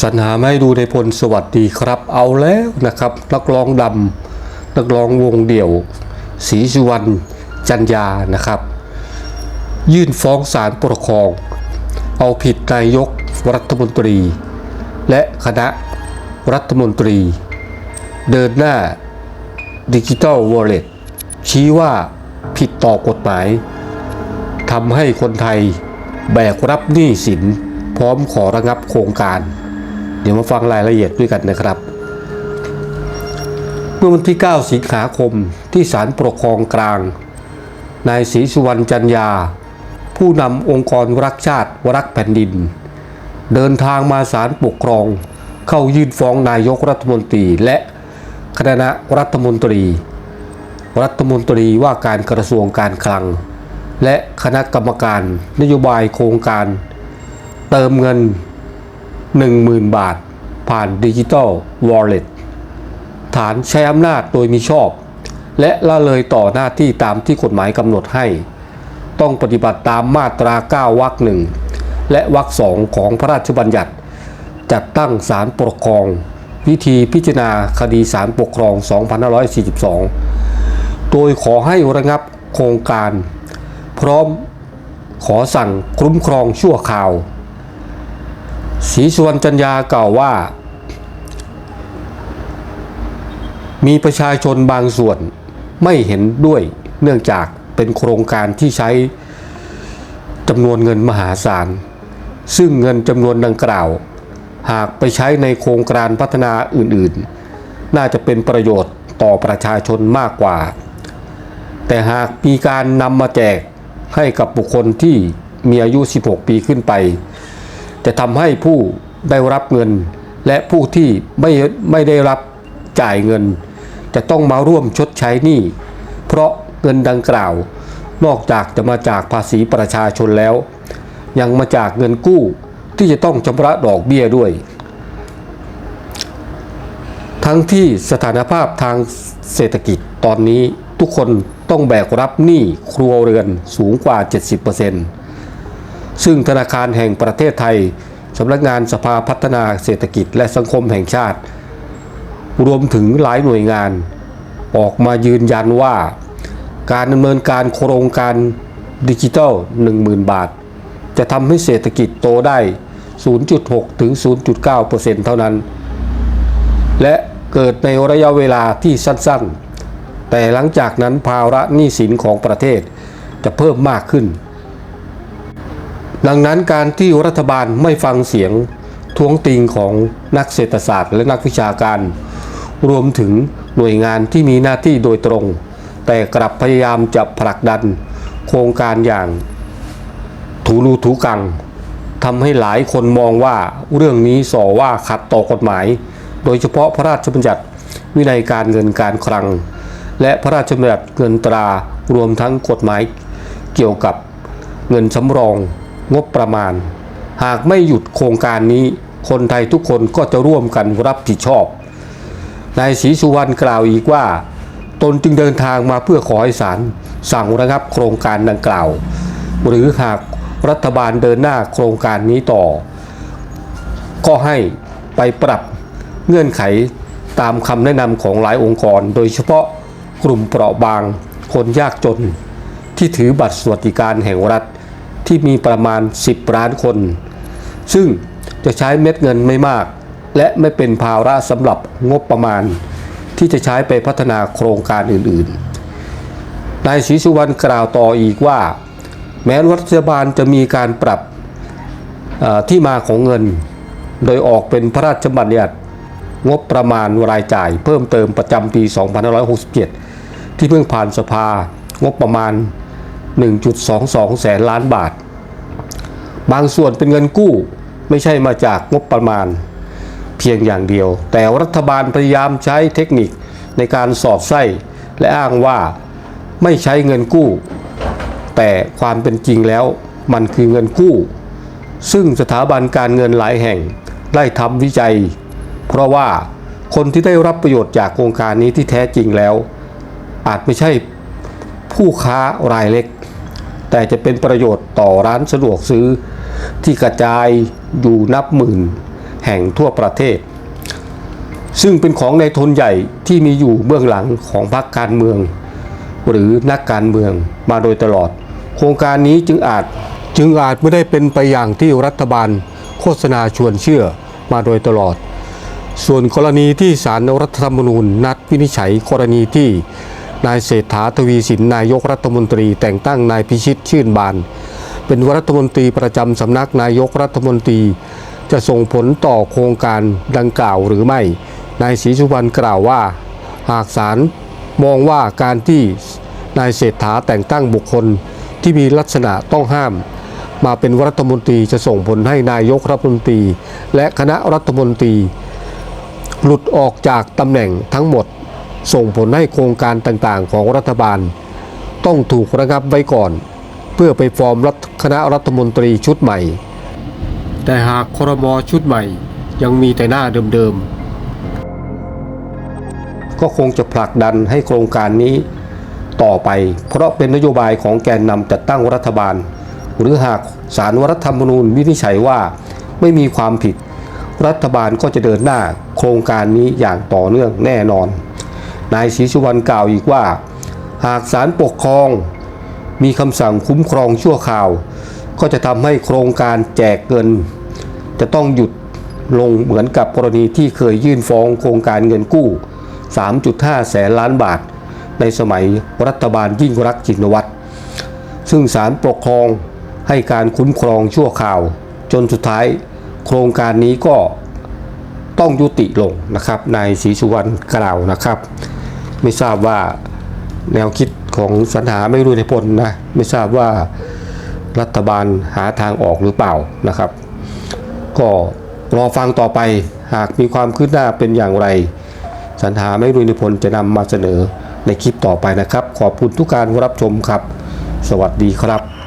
สรรหาไม่ดูในพลสวัสดีครับ เอาแล้วนะครับนักร้องดำนักร้องวงเดี่ยวศรีสุวรรณจันยานะครับ ยื่นฟ้องศาลปกครอง เอาผิดนายกรัฐมนตรี และคณะรัฐมนตรี เดินหน้าดิจิ t a ลวอลเล็ตชี้ว่าผิดต่อกฎหมายทำให้คนไทยแบกรับหนี้สินพร้อมขอระงับโครงการ เดี๋ยวมาฟังรายละเอียดด้วยกันนะครับ เมื่อวันที่ 9 สิงหาคมที่ศาลปกครองกลาง นายศรีสุวรรณจันยา ผู้นำองค์กรรักชาติรักแผ่นดิน เดินทางมาศาลปกครอง เข้ายื่นฟ้องนายกรัฐมนตรีและคณะรัฐมนตรี รัฐมนตรีว่าการกระทรวงการคลัง และคณะกรรมการนโยบายโครงการ เติมเงิน 10,000 บาท ผ่านดิจิ t a ลวอลเล็ตฐานใช้อำนาจโดยมิชอบ และละเลยต่อหน้าที่ตามที่กฎหมายกำหนดให้ ต้องปฏิบัติตามมาตรา 9วรรคหนึ่งและวรรคสองของพระราชบัญญัติ จัดตั้งศาลปกครอง วิธีพิจารณาคดีศาลปกครอง 2542 โดยขอให้ระงับโครงการ พร้อมขอสั่งคุ้มครองชั่วคราว ศรีสุวรรณจันยากล่าวว่า มีประชาชนบางส่วนไม่เห็นด้วยเนื่องจากเป็นโครงการที่ใช้จำนวนเงินมหาศาล ซึ่งเงินจำนวนดังกล่าว หากไปใช้ในโครงการพัฒนาอื่นๆ น่าจะเป็นประโยชน์ต่อประชาชนมากกว่า แต่หากมีการนำมาแจกให้กับบุคคลที่มีอายุ 16 ปีขึ้นไป จะทำให้ผู้ได้รับเงิน และผู้ที่ไม่ไม่ได้รับจ่ายเงิน จะต้องมาร่วมชดใช้หนี้เพราะเงินดังกล่าว นอกจากจะมาจากภาษีประชาชนแล้ว ยังมาจากเงินกู้ที่จะต้องชำระดอกเบี้ยด้วย ทั้งที่สถานภาพทางเศรษฐกิจตอนนี้ทุกคนต้องแบกรับหนี้ครัวเรือนสูงกว่า 70% ซึ่งธนาคารแห่งประเทศไทยสำนักงานสภาพัฒนาเศรษฐกิจและสังคมแห่งชาติ รวมถึงหลายหน่วยงาน ออกมายืนยันว่า การดำเนินการโครงการดิจิทัล 10,000 บาท จะทำให้เศรษฐกิจโตได้ 0.6 ถึง 0.9%เท่านั้น และเกิดในระยะเวลาที่สั้นๆ แต่หลังจากนั้นภาระหนี้สินของประเทศจะเพิ่มมากขึ้น ดังนั้นการที่รัฐบาลไม่ฟังเสียงท้วงติงของนักเศรษฐศาสตร์และนักวิชาการ รวมถึงหน่วยงานที่มีหน้าที่โดยตรง แต่กลับพยายามจะผลักดันโครงการอย่างถูรูถูกังทำให้หลายคนมองว่าเรื่องนี้ส่อว่าขัดต่อกฎหมาย โดยเฉพาะพระราชบัญญัติวินัยการเงินการคลัง และพระราชบัญญัติเงินตรารวมทั้งกฎหมายเกี่ยวกับเงินสำรอง งบประมาณ หากไม่หยุดโครงการนี้ คนไทยทุกคนก็จะร่วมกันรับผิดชอบนายศรีสุวรรณกล่าวอีกว่า ตนจึงเดินทางมาเพื่อขอให้ศาลสั่งระงับโครงการดังกล่าว หรือหากรัฐบาลเดินหน้าโครงการนี้ต่อ ก็ให้ไปปรับเงื่อนไขตามคำแนะนำของหลายองค์กร โดยเฉพาะกลุ่มเปราะบาง คนยากจน ที่ถือบัตรสวัสดิการแห่งรัฐ ที่มีประมาณ 10 ล้านคน ซึ่งจะใช้เม็ดเงินไม่มาก และไม่เป็นภาระสำหรับงบประมาณ ที่จะใช้ไปพัฒนาโครงการอื่นๆ นายศรีสุวรรณกล่าวต่ออีกว่า แม้รัฐบาลจะมีการปรับที่มาของเงิน โดยออกเป็นพระราชบัญญัติงบประมาณรายจ่าย เพิ่มเติมประจำปี 2567 ที่เพิ่งผ่านสภางบประมาณ 1.22 แสนล้านบาท บางส่วนเป็นเงินกู้ไม่ใช่มาจากงบประมาณ เพียงอย่างเดียว แต่รัฐบาลพยายามใช้เทคนิคในการสอดไส้และอ้างว่าไม่ใช้เงินกู้ แต่ความเป็นจริงแล้วมันคือเงินกู้ ซึ่งสถาบันการเงินหลายแห่งได้ทำวิจัย เพราะว่าคนที่ได้รับประโยชน์จากโครงการนี้ที่แท้จริงแล้ว อาจไม่ใช่ผู้ค้ารายเล็ก แต่จะเป็นประโยชน์ต่อร้านสะดวกซื้อ ที่กระจายอยู่นับหมื่นแห่งทั่วประเทศ ซึ่งเป็นของในทนใหญ่ที่มีอยู่เบื้องหลังของพรรคการเมือง หรือนักการเมืองมาโดยตลอด โครงการนี้จึงอาจจึงอาจไม่ได้เป็นไปอย่างที่รัฐบาล โฆษณาชวนเชื่อมาโดยตลอด ส่วนกรณีที่สารรัฐธรรมนูญนัดวินิจฉัยกรณีที่ นายเศรษฐาทวีสินนายกรัฐมนตรี แต่งตั้งนายพิชิตชื่นบาน เป็นรัฐมนตรีประจำสำนักนายกรัฐมนตรี จะส่งผลต่อโครงการดังกล่าวหรือไม่ นายศรีสุวรรณกล่าวว่า หากศาลมองว่าการที่นายเศรษฐาแต่งตั้งบุคคลที่มีลักษณะต้องห้าม มาเป็นรัฐมนตรีจะส่งผลให้นายกรัฐมนตรี และคณะรัฐมนตรี หลุดออกจากตำแหน่งทั้งหมด ส่งผลให้โครงการต่างๆ ของรัฐบาล ต้องถูกระงับไว้ก่อน เพื่อไปฟอร์มรัฐคณะรัฐมนตรีชุดใหม่ แต่หากครมชุดใหม่ ยังมีแต่หน้าเดิมๆ ก็คงจะผลักดันให้โครงการนี้ต่อไป เพราะเป็นนโยบายของแกนนำจัดตั้งรัฐบาล หรือหากสารรัฐธรรมนูญวินิจฉัยว่าไม่มีความผิด รัฐบาลก็จะเดินหน้าโครงการนี้อย่างต่อเนื่องแน่นอน นายศรีสุวรรณกล่าวอีกว่า หากศาลปกครอง มีคำสั่งคุ้มครองชั่วคราว ก็จะทำให้โครงการแจกเงิน จะต้องหยุดลงเหมือนกับกรณีที่เคยยื่นฟ้องโครงการเงินกู้ 3.5 แสนล้านบาท ในสมัยรัฐบาลยิ่งรักษณ์ชินวัตรซึ่งศาลปกครองให้การคุ้มครองชั่วคราว จนสุดท้ายโครงการนี้ก็ต้องยุติลงนะครับนายศรีสุวรรณกล่าวนะครับ ไม่ทราบว่าแนวคิดของสรรหาไม่รู้ในผลนะไม่ทราบว่ารัฐบาลหาทางออกหรือเปล่านะครับ ก็รอฟังต่อไปหากมีความคืบหน้าเป็นอย่างไรสรรหาไม่รู้ในผลจะนำมาเสนอในคลิปต่อไปนะครับ ขอบคุณทุกการรับชมครับ สวัสดีครับ